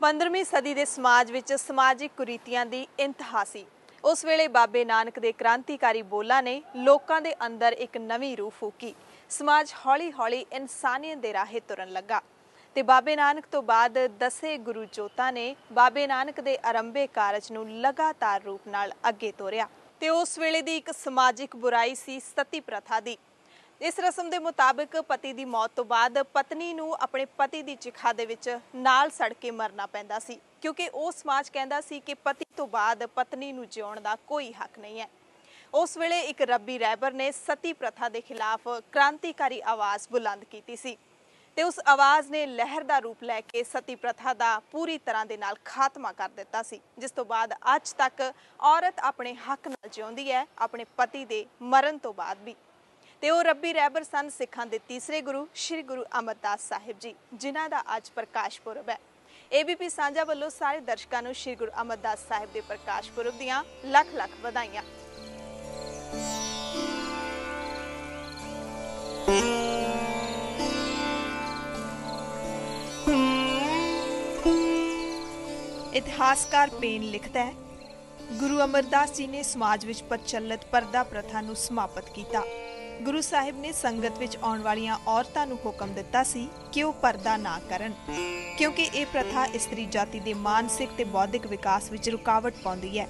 15ਵੀਂ ਸਦੀ ਦੇ ਸਮਾਜ ਵਿੱਚ ਸਮਾਜਿਕ ਕੁਰੀਤੀਆਂ ਦੀ ਇੰਤਹਾ ਸੀ। ਉਸ ਵੇਲੇ ਬਾਬੇ ਨਾਨਕ ਦੇ ਕ੍ਰਾਂਤੀਕਾਰੀ ਬੋਲਾਂ ਨੇ ਲੋਕਾਂ ਦੇ ਅੰਦਰ ਇੱਕ ਨਵੀਂ ਰੂਹ ਫੂਕੀ। ਸਮਾਜ ਹੌਲੀ-ਹੌਲੀ ਇਨਸਾਨੀਅਤ ਦੇ ਰਾਹੇ ਤੁਰਨ ਲੱਗਾ। ਤੇ ਬਾਬੇ ਨਾਨਕ ਤੋਂ ਬਾਅਦ ਦਸੇ ਗੁਰੂ ਜੋਤਾਂ ਨੇ ਬਾਬੇ ਨਾਨਕ ਦੇ ਆਰੰਭੇ ਕਾਰਜ ਨੂੰ ਲਗਾਤਾਰ ਰੂਪ ਨਾਲ ਅੱਗੇ ਤੋਰਿਆ। ਤੇ ਉਸ ਵੇਲੇ ਦੀ ਇੱਕ ਸਮਾਜਿਕ ਬੁਰਾਈ ਸੀ ਸਤੀ ਪ੍ਰਥਾ ਦੀ। ਇਸ ਰਸਮ ਦੇ ਮੁਤਾਬਕ ਪਤੀ ਦੀ ਮੌਤ ਤੋਂ ਬਾਅਦ ਪਤਨੀ ਨੂੰ ਆਪਣੇ ਪਤੀ ਦੀ ਚਿਖਾ ਦੇ ਵਿੱਚ ਨਾਲ ਸੜ ਕੇ ਮਰਨਾ ਪੈਂਦਾ ਸੀ, ਕਿਉਂਕਿ ਉਹ ਸਮਾਜ ਕਹਿੰਦਾ ਸੀ ਕਿ ਪਤੀ ਤੋਂ ਬਾਅਦ ਪਤਨੀ ਨੂੰ ਜਿਉਣ ਦਾ ਕੋਈ ਹੱਕ ਨਹੀਂ ਹੈ। ਉਸ ਵੇਲੇ ਇੱਕ ਰੱਬੀ ਰਹਿਬਰ ਨੇ ਸਤੀ ਪ੍ਰਥਾ ਦੇ ਖਿਲਾਫ ਕ੍ਰਾਂਤੀਕਾਰੀ ਆਵਾਜ਼ ਬੁਲੰਦ ਕੀਤੀ ਸੀ ਤੇ ਉਸ ਆਵਾਜ਼ ਨੇ ਲਹਿਰ ਦਾ ਰੂਪ ਲੈ ਕੇ ਸਤੀ ਪ੍ਰਥਾ ਦਾ ਪੂਰੀ ਤਰ੍ਹਾਂ ਦੇ ਨਾਲ ਖਾਤਮਾ ਕਰ ਦਿੱਤਾ ਸੀ, ਜਿਸ ਤੋਂ ਬਾਅਦ ਅੱਜ ਤੱਕ ਔਰਤ ਆਪਣੇ ਹੱਕ ਨਾਲ ਜਿਉਂਦੀ ਹੈ, ਆਪਣੇ ਪਤੀ ਦੇ ਮਰਨ ਤੋਂ ਬਾਅਦ ਵੀ। ਤੇ ਉਹ ਰੱਬੀ ਰਹਿਬਰ ਸਨ ਸਿੱਖਾਂ ਦੇ ਤੀਸਰੇ ਗੁਰੂ, ਸ੍ਰੀ ਗੁਰੂ ਅਮਰਦਾਸ ਸਾਹਿਬ ਜੀ, ਜਿਨ੍ਹਾਂ ਦਾ ਅੱਜ ਪ੍ਰਕਾਸ਼ ਪੁਰਬ ਹੈ। ਏਬੀਪੀ ਸਾਂਝਾ ਵੱਲੋਂ ਸਾਰੇ ਦਰਸ਼ਕਾਂ ਨੂੰ ਸ੍ਰੀ ਗੁਰੂ ਅਮਰਦਾਸ ਸਾਹਿਬ ਦੇ ਪ੍ਰਕਾਸ਼ ਪੁਰਬ ਦੀਆਂ ਲੱਖ ਲੱਖ ਵਧਾਈਆਂ। ਇਤਿਹਾਸਕਾਰ ਪੇਨ ਲਿਖਦਾ ਹੈ, ਗੁਰੂ ਅਮਰਦਾਸ ਜੀ ਨੇ ਸਮਾਜ ਵਿੱਚ ਪ੍ਰਚਲਿਤ ਪਰਦਾ ਪ੍ਰਥਾ ਨੂੰ ਸਮਾਪਤ ਕੀਤਾ। ਗੁਰੂ ਸਾਹਿਬ ਨੇ ਸੰਗਤ ਵਿੱਚ ਆਉਣ ਵਾਲੀਆਂ ਔਰਤਾਂ ਨੂੰ ਹੁਕਮ ਦਿੱਤਾ ਸੀ ਕਿ ਉਹ ਪਰਦਾ ਨਾ ਕਰਨ, ਕਿਉਂਕਿ ਇਹ ਪ੍ਰਥਾ ਇਸਤਰੀ ਜਾਤੀ ਦੇ ਮਾਨਸਿਕ ਤੇ ਬੌਧਿਕ ਵਿਕਾਸ ਵਿੱਚ ਰੁਕਾਵਟ ਪਾਉਂਦੀ ਹੈ।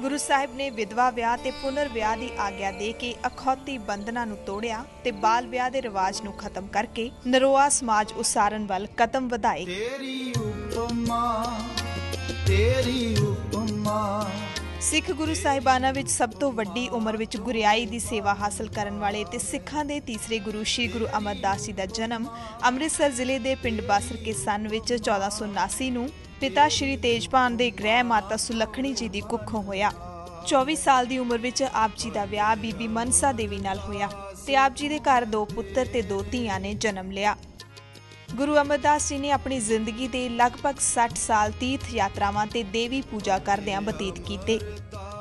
ਗੁਰੂ ਸਾਹਿਬ ਨੇ ਵਿਧਵਾ ਵਿਆਹ ਤੇ ਪੁਨਰ ਵਿਆਹ ਦੀ ਆਗਿਆ ਦੇ ਕੇ ਅਖੌਤੀ ਬੰਧਨਾਂ ਨੂੰ ਤੋੜਿਆ ਤੇ ਬਾਲ ਵਿਆਹ ਦੇ ਰਿਵਾਜ ਨੂੰ ਖਤਮ ਕਰਕੇ ਨਰੋਆ ਸਮਾਜ ਉਸਾਰਨ ਵੱਲ ਕਦਮ ਵਧਾਏ। ਤੇਰੀ ਉਪਮਾ ਤੇਰੀ ਉਪਮਾ ਸਿੱਖ ਗੁਰੂ ਸਾਹਿਬਾਨਾਂ ਵਿੱਚ ਸਭ ਤੋਂ ਵੱਡੀ ਉਮਰ ਵਿੱਚ ਗੁਰਿਆਈ ਦੀ ਸੇਵਾ ਹਾਸਲ ਕਰਨ ਵਾਲੇ ਤੇ ਸਿੱਖਾਂ ਦੇ ਤੀਸਰੇ ਗੁਰੂ ਸ੍ਰੀ ਗੁਰੂ ਅਮਰਦਾਸ ਜੀ ਦਾ ਜਨਮ ਅੰਮ੍ਰਿਤਸਰ ਜ਼ਿਲ੍ਹੇ ਦੇ ਪਿੰਡ ਬਾਸਰ ਕੇ ਸੰਨ ਵਿੱਚ 1479 ਨੂੰ ਪਿਤਾ ਸ਼੍ਰੀ ਤੇਜਪਾਨ ਦੇ ਗ੍ਰਹਿ ਮਾਤਾ ਸੁਲੱਖਣੀ ਜੀ ਦੀ ਕੁੱਖੋਂ ਹੋਇਆ। 24 ਸਾਲ ਦੀ ਉਮਰ ਵਿੱਚ ਆਪ ਜੀ ਦਾ ਵਿਆਹ ਬੀਬੀ ਮਨਸਾ ਦੇਵੀ ਨਾਲ ਹੋਇਆ ਤੇ ਆਪ ਜੀ ਦੇ ਘਰ ਦੋ ਪੁੱਤਰ ਤੇ ਦੋ ਧੀਆਂ ਨੇ ਜਨਮ ਲਿਆ। ਗੁਰੂ ਅਮਰਦਾਸ ਜੀ ਨੇ ਆਪਣੀ ਜ਼ਿੰਦਗੀ ਦੇ ਲਗਭਗ 60 ਸਾਲ ਤੀਰਥ ਯਾਤਰਾਵਾਂ ਤੇ ਦੇਵੀ ਪੂਜਾ ਕਰਦਿਆਂ ਬਤੀਤ ਕੀਤੇ।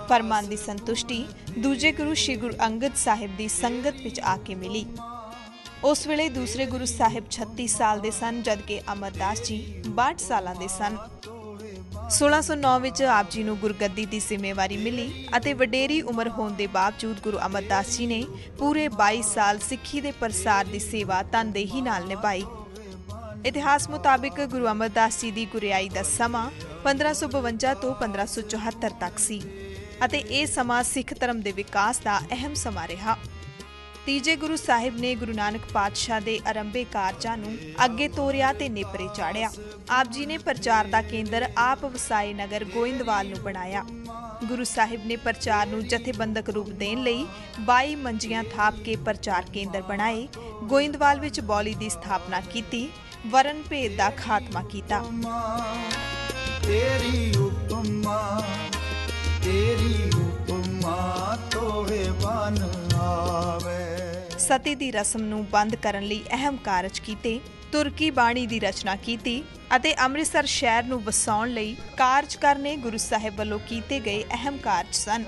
ਪਰ ਮਨ ਦੀ ਸੰਤੁਸ਼ਟੀ ਦੂਜੇ ਗੁਰੂ ਸ਼੍ਰੀ ਗੁਰੂ ਅੰਗਦ ਸਾਹਿਬ ਦੀ ਸੰਗਤ ਵਿੱਚ ਆ ਕੇ ਮਿਲੀ। ਉਸ ਵੇਲੇ ਦੂਸਰੇ ਗੁਰੂ ਸਾਹਿਬ 36 ਸਾਲ ਦੇ ਸਨ, ਜਦਕਿ ਅਮਰਦਾਸ ਜੀ 62 ਸਾਲਾਂ ਦੇ ਸਨ। 1609 ਵਿੱਚ ਆਪ ਜੀ ਨੂੰ ਗੁਰਗੱਦੀ ਦੀ ਜ਼ਿੰਮੇਵਾਰੀ ਮਿਲੀ ਅਤੇ ਵਡੇਰੀ ਉਮਰ ਹੋਣ ਦੇ ਬਾਵਜੂਦ ਗੁਰੂ ਅਮਰਦਾਸ ਜੀ ਨੇ ਪੂਰੇ 22 ਸਾਲ ਸਿੱਖੀ ਦੇ ਪ੍ਰਸਾਰ ਦੀ ਸੇਵਾ ਤਨਦੇਹੀ ਨਾਲ ਨਿਭਾਈ। ਇਤਿਹਾਸ ਮੁਤਾਬਿਕ ਗੁਰੂ ਅਮਰਦਾਸ ਜੀ ਦੀ ਗੁਰਿਆਈ ਦਾ ਸਮਾਂ 1552 ਤੋਂ 1574 ਤੱਕ ਸੀ ਅਤੇ ਇਹ ਸਮਾਂ ਸਿੱਖ ਧਰਮ ਦੇ ਵਿਕਾਸ ਦਾ ਅਹਿਮ ਸਮਾਂ ਰਿਹਾ। ਤੀਜੇ ਗੁਰੂ ਸਾਹਿਬ ਨੇ ਗੁਰੂ ਨਾਨਕ ਪਾਤਸ਼ਾਹ ਦੇ ਆਰੰਭੇ ਕਾਰਜਾਂ ਨੂੰ ਅੱਗੇ ਤੋਰਿਆ ਤੇ ਨੇਪਰੇ ਚਾੜਿਆ। ਆਪ ਜੀ ਨੇ ਪ੍ਰਚਾਰ ਦਾ ਕੇਂਦਰ ਆਪ ਵਸਾਏ ਨਗਰ ਗੋਇੰਦਵਾਲ ਨੂੰ ਬਣਾਇਆ। ਗੁਰੂ ਸਾਹਿਬ ਨੇ ਪ੍ਰਚਾਰ ਨੂੰ ਜਥੇਬੰਦਕ ਰੂਪ ਦੇਣ ਲਈ 22 ਮੰਜੀਆਂ ਥਾਪ ਕੇ ਪ੍ਰਚਾਰ ਕੇਂਦਰ ਬਣਾਏ। ਗੋਇੰਦਵਾਲ ਵਿੱਚ ਬੌਲੀ ਦੀ ਸਥਾਪਨਾ ਕੀਤੀ ਵਰਨ ਭੇਦ ਦਾ ਖਾਤਮਾ ਕੀਤਾ। ਤੇਰੀ ਉਪਮਾ ਤੇਰੀ ਉਪਮਾ ਤੋਹੇ ਬਨ ਆਵੇ। ਸਤੀ ਦੀ ਰਸਮ ਨੂੰ ਬੰਦ ਕਰਨ ਲਈ ਅਹਿਮ ਕਾਰਜ ਕੀਤੇ ਤੁਰਕੀ ਬਾਣੀ ਦੀ ਰਚਨਾ ਕੀਤੀ ਅਤੇ ਅੰਮ੍ਰਿਤਸਰ ਸ਼ਹਿਰ ਨੂੰ ਵਸਾਉਣ ਲਈ ਕਾਰਜ ਕਰਨੇ ਗੁਰੂ ਸਾਹਿਬ ਵੱਲੋਂ ਕੀਤੇ ਗਏ ਅਹਿਮ ਕਾਰਜ ਸਨ।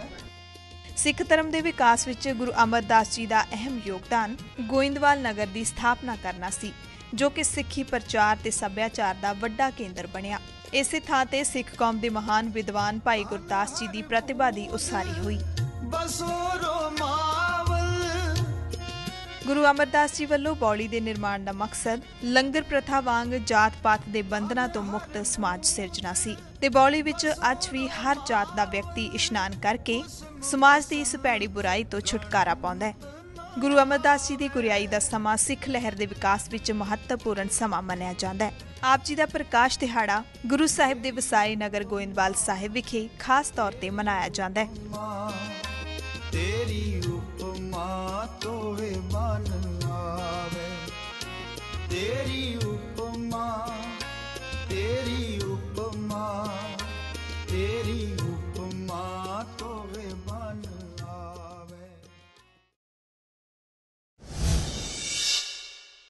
ਸਿੱਖ ਧਰਮ ਦੇ ਵਿਕਾਸ ਵਿੱਚ ਗੁਰੂ ਅਮਰਦਾਸ ਜੀ ਦਾ ਅਹਿਮ ਯੋਗਦਾਨ ਗੋਇੰਦਵਾਲ ਨਗਰ ਦੀ ਸਥਾਪਨਾ ਕਰਨਾ ਸੀ, ਜੋ ਕਿ ਸਿੱਖੀ ਪ੍ਰਚਾਰ ਤੇ ਸੱਭਿਆਚਾਰ ਦਾ ਵੱਡਾ ਕੇਂਦਰ ਬਣਿਆ। ਇਸੇ ਥਾਂ ਤੇ ਸਿੱਖ ਕੌਮ ਦੇ ਮਹਾਨ ਵਿਦਵਾਨ ਭਾਈ ਗੁਰਦਾਸ ਜੀ ਦੀ ਪ੍ਰਤਿਭਾ ਦੀ ਉਸਾਰੀ ਹੋਈ। ਬਸੋਰੋ ਮਾਵਲ ਗੁਰੂ ਅਮਰਦਾਸ ਜੀ ਵੱਲੋਂ ਬੌਲੀ ਦੇ ਨਿਰਮਾਣ ਦਾ ਮਕਸਦ ਲੰਗਰ ਪ੍ਰਥਾ ਵਾਂਗ ਜਾਤ-ਪਾਤ ਦੇ ਬੰਧਨਾਂ ਤੋਂ ਮੁਕਤ ਸਮਾਜ ਸਿਰਜਣਾ ਸੀ ਤੇ ਬੌਲੀ ਵਿੱਚ ਅੱਜ ਵੀ ਹਰ ਜਾਤ ਦਾ ਵਿਅਕਤੀ ਇਸ਼ਨਾਨ ਕਰਕੇ ਸਮਾਜ ਦੀ ਇਸ ਭੈੜੀ ਬੁਰਾਈ ਤੋਂ ਛੁਟਕਾਰਾ ਪਾਉਂਦਾ ਹੈ। ਗੁਰੂ ਅਮਰਦਾਸ ਜੀ ਦੀ ਗੁਰਿਆਈ ਦਾ ਸਮਾਂ ਸਿੱਖ ਲਹਿਰ ਦੇ ਵਿਕਾਸ ਵਿੱਚ ਮਹੱਤਵਪੂਰਨ ਸਮਾਂ ਮੰਨਿਆ ਜਾਂਦਾ ਹੈ। ਆਪ ਜੀ ਦਾ ਪ੍ਰਕਾਸ਼ ਦਿਹਾੜਾ ਗੁਰੂ ਸਾਹਿਬ ਦੇ ਵਸਾਈ ਨਗਰ ਗੋਇੰਦਵਾਲ ਸਾਹਿਬ ਵਿਖੇ ਖਾਸ ਤੌਰ ਤੇ ਮਨਾਇਆ ਜਾਂਦਾ ਹੈ। ਤੇਰੀ ਉਪਮਾ ਤੋਹੇ inteirinho.